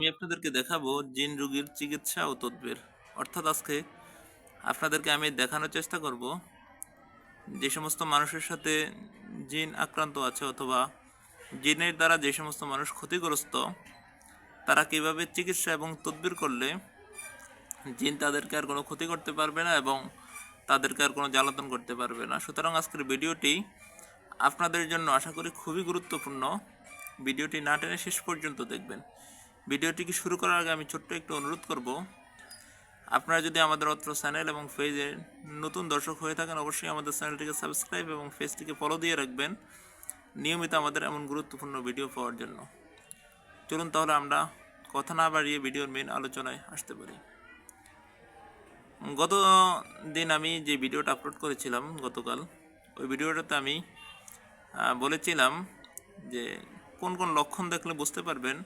আমি আপনাদেরকে দেখাবো জিন রোগীর চিকিৎসা ও তদবির। অর্থাৎ আজকে আপনাদেরকে আমি দেখানোর চেষ্টা করব যে সমস্ত মানুষের সাথে জিন আক্রান্ত আছে অথবা জিনের দ্বারা যে সমস্ত মানুষ ক্ষতিগ্রস্ত, তারা কীভাবে চিকিৎসা এবং তদবির করলে জিন তাদেরকে আর কোনো ক্ষতি করতে পারবে না এবং তাদেরকে আর কোনো জ্বালাতন করতে পারবে না। সুতরাং আজকের ভিডিওটি আপনাদের জন্য আশা করি খুবই গুরুত্বপূর্ণ। ভিডিওটি না টেনে শেষ পর্যন্ত দেখবেন। ভিডিওটিকে শুরু করার আগে আমি ছোট্ট একটু অনুরোধ করব। আপনারা যদি আমাদের অত্র চ্যানেল এবং পেজে নতুন দর্শক হয়ে থাকেন, অবশ্যই আমাদের চ্যানেলটিকে সাবস্ক্রাইব এবং পেজটিকে ফলো দিয়ে রাখবেন। নিয়মিত আমাদের এমন গুরুত্বপূর্ণ ভিডিও পাওয়ার জন্য। চলুন তাহলে আমরা কথা না বাড়িয়ে ভিডিওর মেন আলোচনায় আসতে পারি। গত দিন আমি যে ভিডিওটা আপলোড করেছিলাম, গতকাল, ওই ভিডিওটাতে আমি বলেছিলাম যে কোন কোন লক্ষণ দেখলে বুঝতে পারবেন।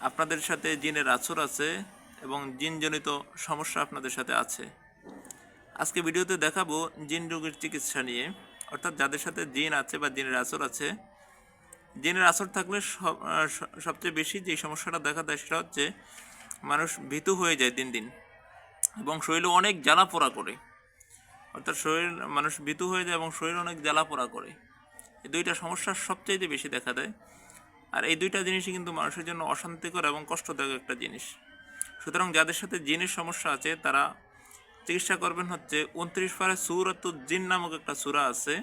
আপনাদের সাথে জিনের আছর আছে এবং জিনজনিত সমস্যা আপনাদের সাথে আছে। আজকে ভিডিওতে দেখাবো জিন রোগের চিকিৎসা নিয়ে, অর্থাৎ যাদের সাথে জিন আছে বা জিনের আছর আছে। জিনের আসর থাকলে সব- সবচেয়ে বেশি যে সমস্যাটা দেখা দেয় সেটা হচ্ছে মানুষ ভীতু হয়ে যায় দিন দিন এবং শরীরে অনেক জ্বালা পোড়া করে। অর্থাৎ শরীর, মানুষ ভীতু হয়ে যায় এবং শরীর অনেক জ্বালা পোড়া করে। এই দুইটা সমস্যা সবচাইতে বেশি দেখা দেয়। আর এই দুইটা জিনিসই কিন্তু মানুষের জন্য অশান্তিকর এবং কষ্টদায়ক একটা জিনিস। সুতরাং যাদের সাথে জিনের সমস্যা আছে, তারা চিকিৎসা করবেন হচ্ছে উনত্রিশ পারে সুরাতুল জিন নামক একটা সুরা আছে।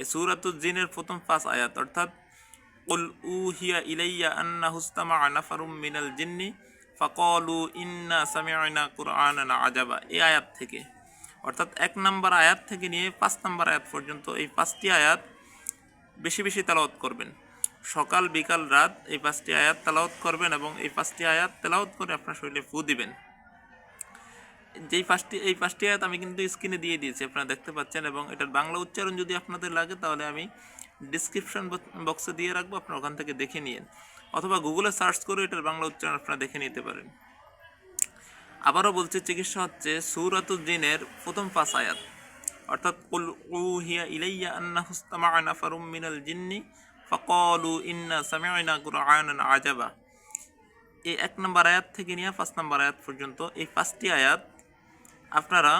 এই সুরাতুল জিনের প্রথম পাঁচ আয়াত, অর্থাৎ, উল উহিয়া ইলাইয়া আন্না হুস্তামা নাফারুম মিনাল জিন্নি ফাকলু ইন্না সামিআনা কুরআনান আজাবা। এই আয়াত থেকে, অর্থাৎ এক নম্বর আয়াত থেকে নিয়ে পাঁচ নম্বর আয়াত পর্যন্ত এই পাঁচটি আয়াত বেশি বেশি তেলাওয়াত করবেন। সকাল, বিকাল, রাত এই পাঁচটি আয়াত তেলাওয়াত করবেন এবং এই পাঁচটি আয়াত তেলাওয়াত করে আপনার শরীরে ফু দিবেন। যেই পাঁচটি, এই পাঁচটি আয়াত আমি কিন্তু স্ক্রিনে দিয়ে দিয়েছি, আপনারা দেখতে পাচ্ছেন এবং এটার বাংলা উচ্চারণ যদি আপনাদের লাগে তাহলে আমি ডিসক্রিপশন বক্সে দিয়ে রাখব, আপনারা ওখান থেকে দেখে নিন অথবা গুগলে সার্চ করে এটার বাংলা উচ্চারণ আপনারা দেখে নিতে পারেন। আবারও বলছি, চিকিৎসা হচ্ছে সৌরাতুল জিনের প্রথম পাঁচ আয়াত। অর্থাৎ উহিয়া ইলাইয়া আন্না হুস্তামা নাফারুম মিনাল জিন্নি ফাকালু ইন্না সামিআনা কুরআনান আজাবা এই এক নম্বর আয়াত থেকে নিয়ে পাঁচ নম্বর আয়াত পর্যন্ত, এই পাঁচটি আয়াত আপনারা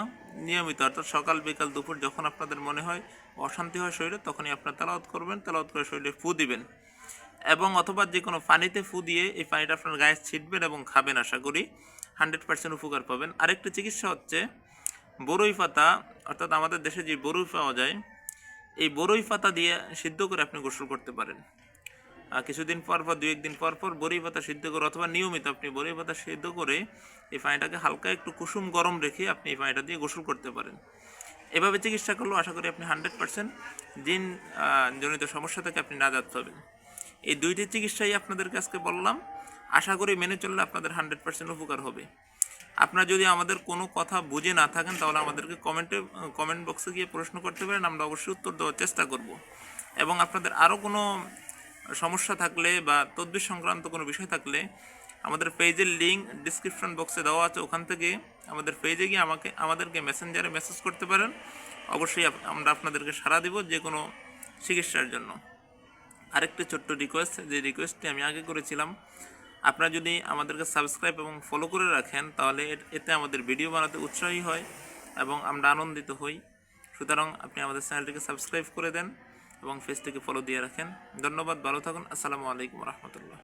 নিয়মিত, অর্থাৎ সকাল, বিকাল, দুপুর যখন আপনাদের মনে হয় অশান্তি হয় শরীরে, তখনই আপনারা তেলাওয়াত করবেন, তেলাওয়াত করে শরীরে ফু দিবেন এবং অথবা যে কোনো পানিতে ফু দিয়ে এই পানিটা আপনার গায়ে ছিটবেন এবং খাবেন আশা করি। হান্ড্রেড পার্সেন্ট উপকার পাবেন। আরেকটি চিকিৎসা হচ্ছে বরুই পাতা অর্থাৎ আমাদের দেশে যে বরুই পাওয়া যায় এই বরই পাতা দিয়ে সিদ্ধ করে আপনি গোসল করতে পারেন। কিছুদিন পর পর দু একদিন পর পর বরই পাতা সিদ্ধ করে অথবা নিয়মিত আপনি বরই পাতা সিদ্ধ করে এই পানিটাকে হালকা একটু কুসুম গরম রেখে আপনি এই পানিটা দিয়ে গোসল করতে পারেন। এভাবে চিকিৎসা করলেও আশা করি আপনি হান্ড্রেড পার্সেন্ট আহ, জনিত সমস্যা থেকে আপনি নাজাত পাবেন। এই দুইটি চিকিৎসাই আপনাদেরকে আজকে বললাম। আশা করি মেনে চললে আপনাদের হান্ড্রেড পার্সেন্ট উপকার হবে। আপনারা যদি আমাদের কোনো কথা বুঝে না থাকেন, তাহলে আমাদেরকে কমেন্টে কমেন্ট বক্সে গিয়ে প্রশ্ন করতে পারেন, আমরা অবশ্যই উত্তর দেওয়ার চেষ্টা করব। এবং আপনাদের আরও কোনো সমস্যা থাকলে বা তদ্বির সংক্রান্ত কোনো বিষয় থাকলে আমাদের পেজের লিঙ্ক ডিসক্রিপশন বক্সে দেওয়া আছে। ওখান থেকে আমাদের পেজে গিয়ে আমাকে, আমাদেরকে মেসেঞ্জারে মেসেজ করতে পারেন। অবশ্যই আমরা আপনাদেরকে সাড়া দেব যে কোনো চিকিৎসার জন্য। আরেকটি ছোট্ট রিকোয়েস্ট যে রিকোয়েস্টটি আমি আগে করেছিলাম আপনারা যদি আমাদেরকে সাবস্ক্রাইব এবং ফলো করে রাখেন, তাহলে এতে আমাদের ভিডিও বানাতে উৎসাহী হয় এবং আমরা আনন্দিত হই। সুতরাং আপনি আমাদের চ্যানেলটিকে সাবস্ক্রাইব করে দেন এবং ফেসটিকে ফলো দিয়ে রাখেন। ধন্যবাদ, ভালো থাকুন। আসসালামু আলাইকুম রহমতুল্লাহ।